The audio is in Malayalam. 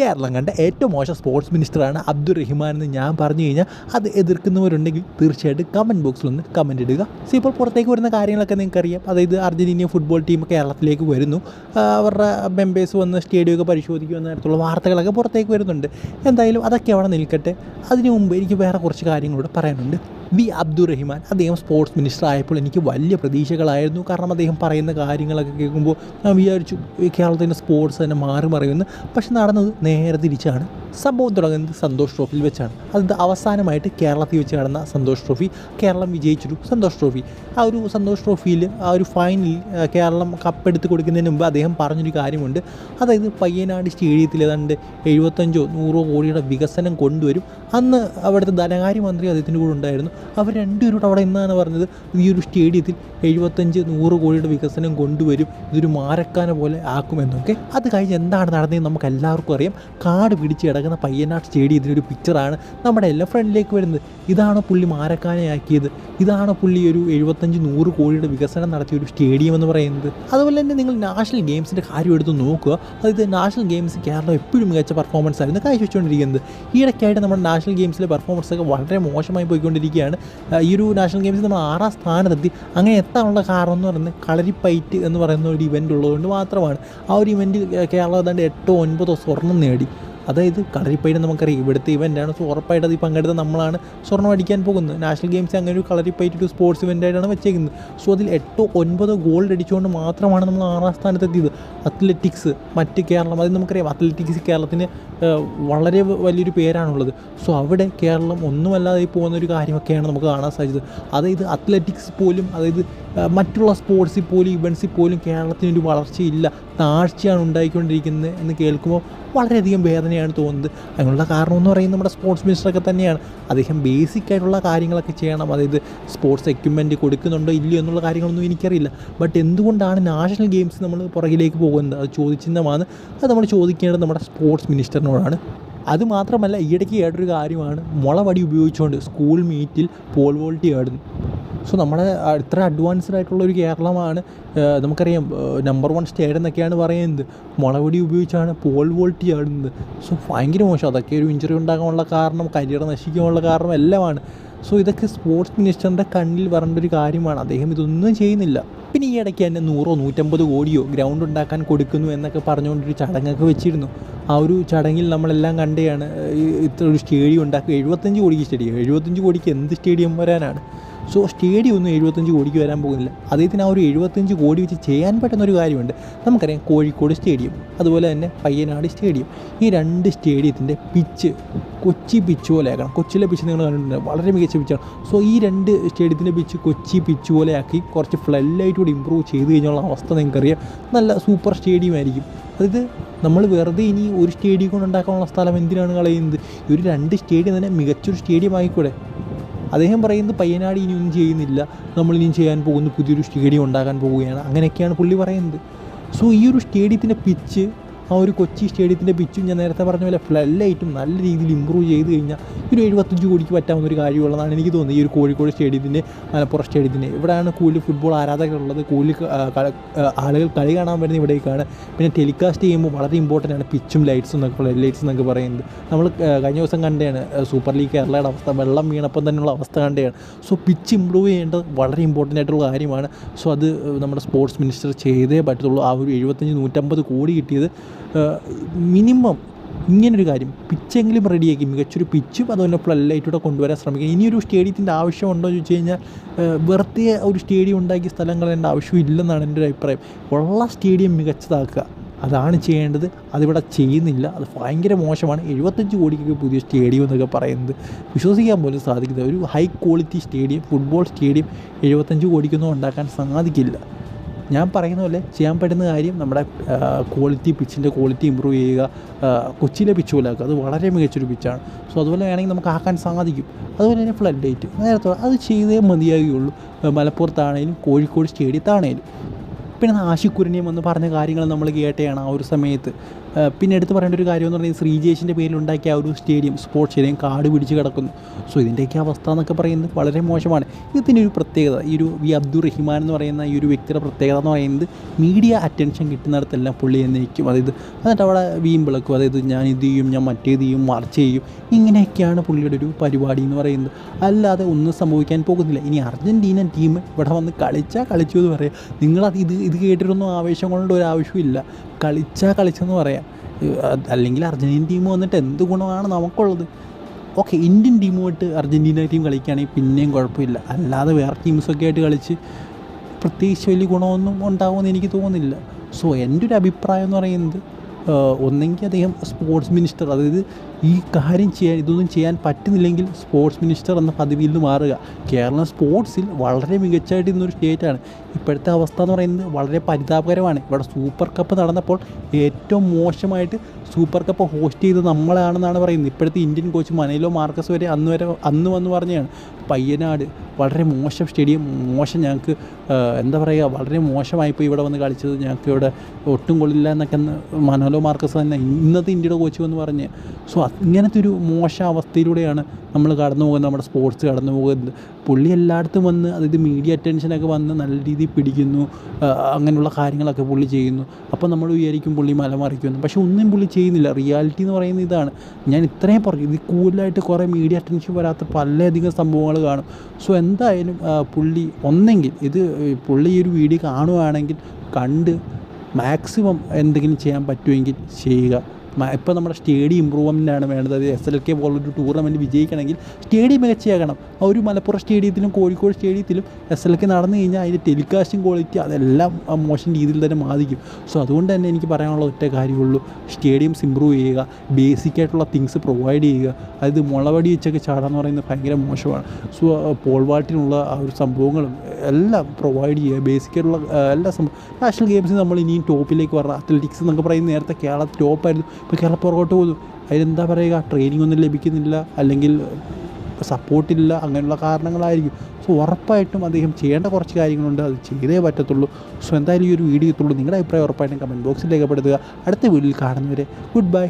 കേരളം കണ്ട ഏറ്റവും മോശം സ്പോർട്സ് മിനിസ്റ്ററാണ് അബ്ദുൾ റഹ്മാൻ എന്ന് ഞാൻ പറഞ്ഞു കഴിഞ്ഞാൽ അത് എതിർക്കുന്നവരുണ്ടെങ്കിൽ തീർച്ചയായിട്ടും കമന്റ് ബോക്സിൽ ഒന്ന് കമന്റ് ഇടുക. സോ ഇപ്പോൾ പുറത്തേക്ക് വരുന്ന കാര്യങ്ങളൊക്കെ നിങ്ങൾക്കറിയാം. അതായത് അർജന്റീനിയ ഫുട്ബോൾ ടീം കേരളത്തിലേക്ക് വരുന്നു. അവരുടെ മെമ്പേഴ്സ് വന്ന് സ്റ്റേഡിയമൊക്കെ പരിശോധിക്കുന്ന തരത്തിലുള്ള വാർത്തകളൊക്കെ പുറത്തേക്ക് വരുന്നുണ്ട്. എന്തായാലും അതൊക്കെ അവിടെ നിൽക്കട്ടെ. അതിനു മുമ്പ് എനിക്ക് വേറെ കുറച്ച് കാര്യങ്ങളൂടെ പറയാനുണ്ട്. വി അബ്ദുൾ റഹ്മാൻ. അദ്ദേഹം സ്പോർട്സ് മിനിസ്റ്റർ ആയപ്പോൾ എനിക്ക് വലിയ പ്രതീക്ഷകളായിരുന്നു. കാരണം അദ്ദേഹം പറയുന്ന കാര്യങ്ങളൊക്കെ കേൾക്കുമ്പോൾ ഞാൻ വിചാരിച്ചു കേരളത്തിന്റെ സ്പോർട്സ് തന്നെ മാറി മറിയുമെന്ന്. പക്ഷെ നടന്നത് നേരെ തിരിച്ചാണ്. സംഭവം തുടങ്ങുന്നത് സന്തോഷ് ട്രോഫിയിൽ വെച്ചാണ്. അത് അവസാനമായിട്ട് കേരളത്തിൽ വെച്ച് നടന്ന സന്തോഷ് ട്രോഫി. കേരളം വിജയിച്ചൊരു സന്തോഷ് ട്രോഫി. ആ ഒരു സന്തോഷ് ട്രോഫിയിൽ ആ ഒരു ഫൈനലിൽ കേരളം കപ്പെടുത്ത് കൊടുക്കുന്നതിന് മുമ്പ് അദ്ദേഹം പറഞ്ഞൊരു കാര്യമുണ്ട്. അതായത് പയ്യനാട് സ്റ്റേഡിയത്തിൽ ഏതാണ്ട് എഴുപത്തഞ്ചോ നൂറോ കോടിയുടെ വികസനം കൊണ്ടുവരും. അന്ന് അവിടുത്തെ ധനകാര്യമന്ത്രി അദ്ദേഹത്തിന്റെ കൂടെ ഉണ്ടായിരുന്നു. അവർ രണ്ടുപേരോട് അവിടെ എന്നാണ് പറഞ്ഞത് ഈ ഒരു സ്റ്റേഡിയത്തിൽ എഴുപത്തഞ്ച് നൂറ് കോടിയുടെ വികസനം കൊണ്ടുവരും. ഇതൊരു മാരക്കാന പോലെ ആക്കുമെന്നൊക്കെ അത് കഴിഞ്ഞ് എന്താണ് നടന്നതെന്ന് നമുക്ക് എല്ലാവർക്കും അറിയാം. കാട് പിടിച്ച് കിടക്കുന്ന പയ്യനാട് സ്റ്റേഡിയത്തിന്റെ ഇതിനൊരു പിക്ചറാണ് നമ്മുടെ എല്ലാ ഫ്രണ്ടിലേക്ക് വരുന്നത്. ഇതാണോ പുള്ളി മാരക്കാനയാക്കിയത് ഇതാണോ പുള്ളി ഒരു എഴുപത്തഞ്ച് നൂറ് കോടിയുടെ വികസനം നടത്തിയ ഒരു സ്റ്റേഡിയം എന്ന് പറയുന്നത്. അതുപോലെ തന്നെ നിങ്ങൾ നാഷണൽ ഗെയിംസിന്റെ കാര്യം എടുത്ത് നോക്കുക. അതായത് നാഷണൽ ഗെയിംസ് കേരളം എപ്പോഴും മികച്ച പെർഫോമൻസ് ആയിരുന്നു കാഴ്ചവെച്ചുകൊണ്ടിരിക്കുന്നത്. ഈയിടയ്ക്കായിട്ട് നമ്മുടെ നാഷണൽ ഗെയിംസിലെ പെർഫോമൻസ് ഒക്കെ വളരെ മോശമായി പോയിക്കൊണ്ടിരിക്കുകയാണ്. ഈ ഒരു നാഷണൽ ഗെയിംസ് നമ്മൾ ആറാം സ്ഥാനത്തെത്തി. അങ്ങനെ എത്താനുള്ള കാരണം എന്ന് പറയുന്നത് കളരിപ്പൈറ്റ് എന്ന് പറയുന്ന ഒരു ഇവന്റ് ഉള്ളതുകൊണ്ട് മാത്രമാണ്. ആ ഒരു ഇവന്റിൽ കേരളം ഏതാണ്ട് എട്ടോ ഒൻപതോ സ്വർണം നേടി. അതായത് കളരിപ്പയറ്റ് നമുക്കറിയാം. ഇവിടുത്തെ ഇവന്റാണ് സോ ഉറപ്പായിട്ട് അത് പങ്കെടുത്ത നമ്മളാണ് സ്വർണം അടിക്കാൻ പോകുന്നത്. നാഷണൽ ഗെയിംസ് അങ്ങനെ ഒരു കളരിപ്പയറ്റ് ഒരു സ്പോർട്സ് ഇവന്റായിട്ടാണ് വെച്ചേക്കുന്നത്. സോ അതിൽ എട്ടോ ഒൻപതോ ഗോൾഡ് അടിച്ചുകൊണ്ട് മാത്രമാണ് നമ്മൾ ആറാം സ്ഥാനത്തെത്തിയത്. അത്ലറ്റിക്സ് മറ്റ് കേരളം അത് നമുക്കറിയാം. അത്ലറ്റിക്സ് കേരളത്തിന് വളരെ വലിയൊരു പേരാണുള്ളത്. സോ അവിടെ കേരളം ഒന്നുമല്ലാതെ പോകുന്ന ഒരു കാര്യമൊക്കെയാണ് നമുക്ക് കാണാൻ സാധിച്ചത്. അതായത് അത്ലറ്റിക്സ് പോലും അതായത് മറ്റുള്ള സ്പോർട്സിൽ പോലും ഇവൻസിൽ പോലും കേരളത്തിനൊരു വളർച്ചയില്ല. താഴ്ചയാണ് ഉണ്ടായിക്കൊണ്ടിരിക്കുന്നത് എന്ന് കേൾക്കുമ്പോൾ വളരെയധികം വേദനയാണ് തോന്നുന്നത്. അതിനുള്ള കാരണം എന്ന് പറയുന്നത് നമ്മുടെ സ്പോർട്സ് മിനിസ്റ്ററൊക്കെ തന്നെയാണ്. അദ്ദേഹം ബേസിക് ആയിട്ടുള്ള കാര്യങ്ങളൊക്കെ ചെയ്യണം. അതായത് സ്പോർട്സ് എക്യുപ്മെന്റ് കൊടുക്കുന്നുണ്ടോ ഇല്ലയോ എന്നുള്ള കാര്യങ്ങളൊന്നും എനിക്കറിയില്ല. ബട്ട് എന്തുകൊണ്ടാണ് നാഷണൽ ഗെയിംസ് നമ്മൾ പുറകിലേക്ക് പോകുന്നത്? അത് ചോദിച്ചിരുന്നതാണ് അത് നമ്മൾ ചോദിക്കേണ്ടത് നമ്മുടെ സ്പോർട്സ് മിനിസ്റ്ററിനോടാണ് അത് മാത്രമല്ല ഈയിടയ്ക്ക് കേട്ടൊരു കാര്യമാണ്. മുളവടി ഉപയോഗിച്ചുകൊണ്ട് സ്കൂൾ മീറ്റിൽ പോൾ വോൾട്ടി ആടുന്നു സോ നമ്മുടെ ഇത്ര അഡ്വാൻസ്ഡ് ആയിട്ടുള്ള ഒരു കേരളമാണ് നമുക്കറിയാം നമ്പർ വൺ സ്റ്റേറ്റ് എന്നൊക്കെയാണ് പറയുന്നത്. മുളവടി ഉപയോഗിച്ചാണ് പോൾ വോൾട്ടി ആടുന്നത്. സോ ഭയങ്കര മോശം. അതൊക്കെ ഒരു ഇഞ്ചുറി ഉണ്ടാകാനുള്ള കാരണം കരിയർ നശിക്കാനുള്ള കാരണം എല്ലാമാണ്. സോ ഇതൊക്കെ സ്പോർട്സ് മിനിസ്റ്ററിന്റെ കണ്ണിൽ വരേണ്ട ഒരു കാര്യമാണ്. അദ്ദേഹം ഇതൊന്നും ചെയ്യുന്നില്ല. പിന്നെ ഈ ഇടയ്ക്ക് തന്നെ നൂറോ നൂറ്റമ്പത് കോടിയോ ഗ്രൗണ്ട് ഉണ്ടാക്കാൻ കൊടുക്കുന്നു എന്നൊക്കെ പറഞ്ഞുകൊണ്ടൊരു ചടങ്ങൊക്കെ വെച്ചിരുന്നു. ആ ഒരു ചടങ്ങിൽ നമ്മളെല്ലാം കണ്ടെയാണ് ഇത്ര ഒരു സ്റ്റേഡിയം ഉണ്ടാക്കുക. എഴുപത്തഞ്ച് കോടിക്ക് സ്റ്റേഡിയം. എഴുപത്തഞ്ച് കോടിക്ക് എന്ത് സ്റ്റേഡിയം വരാനാണ്? സോ സ്റ്റേഡിയം ഒന്നും എഴുപത്തഞ്ച് കോടിക്ക് വരാൻ പോകുന്നില്ല. അദ്ദേഹത്തിന് ആ ഒരു എഴുപത്തഞ്ച് കോടി വെച്ച് ചെയ്യാൻ പറ്റുന്ന ഒരു കാര്യമുണ്ട്. നമുക്കറിയാം കോഴിക്കോട് സ്റ്റേഡിയം അതുപോലെ തന്നെ പയ്യനാട് സ്റ്റേഡിയം. ഈ രണ്ട് സ്റ്റേഡിയത്തിന്റെ പിച്ച് കൊച്ചി പിച്ച് പോലെ ആക്കണം കൊച്ചിയിലെ പിച്ച് നിങ്ങൾ കണ്ടിട്ടുണ്ട്. വളരെ മികച്ച പിച്ചാണ് സോ ഈ രണ്ട് സ്റ്റേഡിയത്തിന്റെ പിച്ച് കൊച്ചി പിച്ച് പോലെ ആക്കി കുറച്ച് ഫ്ലല്ലായിട്ട് കൂടി ഇമ്പ്രൂവ് ചെയ്ത് കഴിഞ്ഞുള്ള അവസ്ഥ നിങ്ങൾക്കറിയാം. നല്ല സൂപ്പർ സ്റ്റേഡിയം ആയിരിക്കും. അതായത് നമ്മൾ വെറുതെ ഇനി ഒരു സ്റ്റേഡിയം കൊണ്ട് ഉണ്ടാക്കാനുള്ള സ്ഥലം എന്തിനാണ് കളയുന്നത്? ഈ ഒരു രണ്ട് സ്റ്റേഡിയം തന്നെ മികച്ചൊരു സ്റ്റേഡിയം ആയിക്കൂടെ? അദ്ദേഹം പറയുന്നത് പയ്യനാട് ഇനി ഒന്നും ചെയ്യുന്നില്ല. നമ്മളിനിയും ചെയ്യാൻ പോകുന്നു പുതിയൊരു സ്റ്റേഡിയം ഉണ്ടാക്കാൻ പോവുകയാണ്. അങ്ങനെയൊക്കെയാണ് പുള്ളി പറയുന്നത്. സോ ഈ ഒരു സ്റ്റേഡിയത്തിന്റെ പിച്ച് ആ ഒരു കൊച്ചി സ്റ്റേഡിയത്തിന്റെ പിച്ചും ഞാൻ നേരത്തെ പറഞ്ഞ പോലെ ഫ്ലഡ് ലൈറ്റും നല്ല രീതിയിൽ ഇമ്പ്രൂവ് ചെയ്ത് കഴിഞ്ഞാൽ ഒരു എഴുപത്തഞ്ച് കോടിക്ക് പറ്റാവുന്ന ഒരു കാര്യമുള്ളതാണ് എനിക്ക് തോന്നുന്നത് ഈ ഒരു കോഴിക്കോട് സ്റ്റേഡിയത്തിന്റെ മലപ്പുറം സ്റ്റേഡിയത്തിന്റെ. ഇവിടെയാണ് കൂടുതൽ ഫുട്ബോൾ ആരാധകരുള്ളത് കൂടുതൽ ആളുകൾ കളി കാണാൻ വരുന്ന ഇവിടേക്കാണ്. പിന്നെ ടെലികാസ്റ്റ് ചെയ്യുമ്പോൾ വളരെ ഇമ്പോർട്ടന്റ് ആണ് പിച്ചും ലൈറ്റ്സും എന്നൊക്കെ ഫ്ലഡ് ലൈറ്റ്സ് എന്നൊക്കെ പറയുന്നത്. നമ്മൾ കഴിഞ്ഞ ദിവസം കണ്ടതാണ് സൂപ്പർ ലീഗ് കേരളയുടെ അവസ്ഥ വെള്ളം വീണപ്പം തന്നെയുള്ള അവസ്ഥ കണ്ടതാണ്. സോ പിച്ച് ഇമ്പ്രൂവ് ചെയ്യേണ്ടത് വളരെ ഇമ്പോർട്ടന്റ് ആയിട്ടുള്ള കാര്യമാണ്. സോ അത് നമ്മുടെ സ്പോർട്സ് മിനിസ്റ്റർ ചെയ്തേ പറ്റത്തുള്ളൂ. ആ ഒരു എഴുപത്തഞ്ച് നൂറ്റമ്പത് കോടി കിട്ടിയത് മിനിമം ഇങ്ങനൊരു കാര്യം പിച്ചെങ്കിലും റെഡിയാക്കി മികച്ചൊരു പിച്ചും അതുപോലെ ഫ്ലഡ് ലൈറ്റൂടെ കൊണ്ടുവരാൻ ശ്രമിക്കുക. ഇനിയൊരു സ്റ്റേഡിയത്തിന്റെ ആവശ്യമുണ്ടോ എന്ന് ചോദിച്ചു കഴിഞ്ഞാൽ വെറുതെ ഒരു സ്റ്റേഡിയം ഉണ്ടാക്കിയ സ്ഥലം കളയേണ്ട ആവശ്യമില്ലെന്നാണ് എന്റെ ഒരു അഭിപ്രായം. ഉള്ള സ്റ്റേഡിയം മികച്ചതാക്കുക. അതാണ് ചെയ്യേണ്ടത്. അതിവിടെ ചെയ്യുന്നില്ല. അത് ഭയങ്കര മോശമാണ്. എഴുപത്തഞ്ച് കോടിക്കൊക്കെ പുതിയ സ്റ്റേഡിയം എന്നൊക്കെ പറയുന്നത്. വിശ്വസിക്കാൻ പോലും സാധിക്കില്ല ഒരു high quality stadium football stadium എഴുപത്തഞ്ച് കോടിക്കൊന്നും ഉണ്ടാക്കാൻ സാധിക്കില്ല. ഞാൻ പറയുന്ന പോലെ ചെയ്യാൻ പറ്റുന്ന കാര്യം നമ്മുടെ ക്വാളിറ്റി പിച്ചിന്റെ ക്വാളിറ്റി ഇമ്പ്രൂവ് ചെയ്യുക കൊച്ചിയിലെ പിച്ച് പോലെ ആക്കുക. അത് വളരെ മികച്ചൊരു പിച്ചാണ് സോ അതുപോലെ വേണമെങ്കിൽ നമുക്ക് ആക്കാൻ സാധിക്കും. അതുപോലെ തന്നെ ഫ്ലഡ് ഡേറ്റ് നേരത്തെ അത് ചെയ്തേ മതിയാകുകയുള്ളൂ മലപ്പുറത്താണേലും കോഴിക്കോട് സ്റ്റേഡിയത്താണേലും പിന്നെ ആശിക്കുരണിയം എന്ന് പറഞ്ഞ കാര്യങ്ങൾ നമ്മൾ കേട്ടെയാണ് ആ ഒരു സമയത്ത്. പിന്നെ എടുത്ത് പറയേണ്ട ഒരു കാര്യം എന്ന് പറഞ്ഞാൽ ശ്രീജേഷിന്റെ പേരിലുണ്ടാക്കിയ ആ ഒരു സ്റ്റേഡിയം സ്പോർട്സ് സ്റ്റേഡിയം കാട് പിടിച്ച് കിടക്കുന്നു. സോ ഇതിന്റെയൊക്കെ അവസ്ഥ എന്നൊക്കെ പറയുന്നത് വളരെ മോശമാണ്. ഇതിനൊരു പ്രത്യേകത ഈ ഒരു വി അബ്ദുൾ റഹ്മാൻ എന്ന് പറയുന്ന ഈ ഒരു വ്യക്തിയുടെ പ്രത്യേകത എന്ന് പറയുന്നത് മീഡിയ അറ്റൻഷൻ കിട്ടുന്നിടത്തെല്ലാം പുള്ളി എന്നേക്കും. അതായത് എന്നിട്ട് അവിടെ വീം വിളക്കും. അതായത് ഞാൻ ഇത് ചെയ്യും ഞാൻ മറ്റേത് ചെയ്യും മറിച്ച് ചെയ്യും. ഇങ്ങനെയൊക്കെയാണ് പുള്ളിയുടെ ഒരു പരിപാടി എന്ന് പറയുന്നത്. അല്ലാതെ ഒന്നും സംഭവിക്കാൻ പോകുന്നില്ല. ഇനി അർജന്റീന ടീം ഇവിടെ വന്ന് കളിച്ചാൽ കളിച്ചു എന്ന് പറയാം. നിങ്ങളത് ഇത് ഇത് കേട്ടിട്ടൊന്നും ആവേശം കൊണ്ട് ആവശ്യമില്ല. കളിച്ചാൽ കളിച്ചെന്ന് പറയാം. അല്ലെങ്കിൽ അർജന്റീൻ ടീം വന്നിട്ട് എന്ത് ഗുണമാണ് നമുക്കുള്ളത്? ഓക്കെ ഇന്ത്യൻ ടീമുമായിട്ട് അർജന്റീന ടീം കളിക്കുകയാണെങ്കിൽ പിന്നെയും കുഴപ്പമില്ല. അല്ലാതെ വേറെ ടീംസൊക്കെ ആയിട്ട് കളിച്ച് പ്രത്യേകിച്ച് വലിയ ഗുണമൊന്നും ഉണ്ടാകുമെന്ന് എനിക്ക് തോന്നുന്നില്ല. സോ എന്റെ ഒരു അഭിപ്രായം എന്ന് പറയുന്നത് ഒന്നെങ്കിൽ അദ്ദേഹം സ്പോർട്സ് മിനിസ്റ്റർ അതായത് ഈ കാര്യം ചെയ്യാൻ ഇതൊന്നും ചെയ്യാൻ പറ്റുന്നില്ലെങ്കിൽ സ്പോർട്സ് മിനിസ്റ്റർ എന്ന പദവിയിൽ നിന്ന് മാറുക. കേരളം സ്പോർട്സിൽ വളരെ മികച്ചായിട്ട് ഇന്നൊരു സ്റ്റേറ്റാണ് ഇപ്പോഴത്തെ അവസ്ഥ എന്ന് പറയുന്നത് വളരെ പരിതാപകരമാണ്. ഇവിടെ സൂപ്പർ കപ്പ് നടന്നപ്പോൾ ഏറ്റവും മോശമായിട്ട് സൂപ്പർ കപ്പ് ഹോസ്റ്റ് ചെയ്തത് നമ്മളാണെന്നാണ് പറയുന്നത്. ഇപ്പോഴത്തെ ഇന്ത്യൻ കോച്ച് മനയിലോ മാർക്കസ് വരെ അന്ന് വരെ അന്ന് വന്ന് പറഞ്ഞതാണ് പയ്യനാട് വളരെ മോശം സ്റ്റേഡിയം മോശം ഞങ്ങൾക്ക് എന്താ പറയുക വളരെ മോശമായിപ്പോൾ ഇവിടെ വന്ന് കളിച്ചത്. ഞങ്ങൾക്ക് ഇവിടെ ഒട്ടും കൊള്ളില്ല എന്നൊക്കെ മനോലോ മാർക്കസ് തന്നെ ഇന്നത്തെ ഇന്ത്യയുടെ കോച്ച് എന്ന് പറഞ്ഞ്. സോ ഇങ്ങനത്തെ ഒരു മോശം അവസ്ഥയിലൂടെയാണ് നമ്മൾ കടന്നു പോകുന്നത്. നമ്മുടെ സ്പോർട്സ് കടന്നു പോകുന്നത്. പുള്ളി എല്ലായിടത്തും വന്ന് അതായത് മീഡിയ അറ്റൻഷനൊക്കെ വന്ന് നല്ല രീതിയിൽ പിടിക്കുന്നു. അങ്ങനെയുള്ള കാര്യങ്ങളൊക്കെ പുള്ളി ചെയ്യുന്നു. അപ്പോൾ നമ്മൾ വിചാരിക്കും പുള്ളി മലമറിക്കുമെന്ന് പക്ഷേ ഒന്നും പുള്ളി ചെയ്യുന്നില്ല. റിയാലിറ്റി എന്ന് പറയുന്നത് ഇതാണ്. ഞാൻ ഇത്രയും പറഞ്ഞു ഇത് കൂടുതലായിട്ട് കുറേ മീഡിയ അറ്റൻഷൻ വരാത്ത പലയധികം സംഭവങ്ങൾ കാണും. സോ എന്തായാലും പുള്ളി ഒന്നെങ്കിൽ ഇത് പുള്ളി ഈ ഒരു വീഡിയോ കാണുകയാണെങ്കിൽ കണ്ട് മാക്സിമം എന്തെങ്കിലും ചെയ്യാൻ പറ്റുമെങ്കിൽ ചെയ്യുക. ഇപ്പോൾ നമ്മുടെ സ്റ്റേഡിയം ഇമ്പ്രൂവ്മെന്റാണ് വേണ്ടത്. എസ് എൽ കെ പോലൊരു ടൂർണമെന്റ് വിജയിക്കണമെങ്കിൽ സ്റ്റേഡിയം മികച്ചയാകണം ആ ഒരു മലപ്പുറം സ്റ്റേഡിയത്തിലും കോഴിക്കോട് സ്റ്റേഡിയത്തിലും എസ് എൽ കെ നടന്നു കഴിഞ്ഞാൽ അതിന്റെ ടെലികാസ്റ്റിംഗ് ക്വാളിറ്റി അതെല്ലാം ആ മോശം രീതിയിൽ തന്നെ ബാധിക്കും. സോ അതുകൊണ്ട് തന്നെ എനിക്ക് പറയാനുള്ള ഒറ്റ കാര്യമുള്ളൂ. സ്റ്റേഡിയംസ് ഇമ്പ്രൂവ് ചെയ്യുക. ബേസിക് ആയിട്ടുള്ള തിങ്സ് പ്രൊവൈഡ് ചെയ്യുക. അതായത് മുളവടി വെച്ചൊക്കെ ചാടാന്ന് പറയുന്നത് ഭയങ്കര മോശമാണ്. സോ പോൾവാട്ടിനുള്ള ആ ഒരു സംഭവങ്ങളും എല്ലാം പ്രൊവൈഡ് ചെയ്യുക. ബേസിക് ആയിട്ടുള്ള എല്ലാ സംഭവം നാഷണൽ ഗെയിംസിൽ നമ്മൾ ഇനിയും ടോപ്പിലേക്ക് വരണം. അത്ലറ്റിക്സ് എന്നൊക്കെ പറയുന്നത് നേരത്തെ കേരള ടോപ്പായിരുന്നു ഇപ്പോൾ കേരളം പുറകോട്ട് പോകുന്നു. അതിലെന്താ പറയുക? ട്രെയിനിങ് ഒന്നും ലഭിക്കുന്നില്ല. അല്ലെങ്കിൽ സപ്പോർട്ടില്ല അങ്ങനെയുള്ള കാരണങ്ങളായിരിക്കും. സോ ഉറപ്പായിട്ടും അദ്ദേഹം ചെയ്യേണ്ട കുറച്ച് കാര്യങ്ങളുണ്ട്. അത് ചെയ്തേ പറ്റത്തുള്ളൂ. സോ എന്തായാലും ഈ ഒരു വീഡിയോ എത്തുള്ളൂ നിങ്ങളുടെ അഭിപ്രായം ഉറപ്പായിട്ടും കമന്റ് ബോക്സിൽ രേഖപ്പെടുത്തുക. അടുത്ത വീഡിയോയിൽ കാണുന്നവരെ ഗുഡ് ബൈ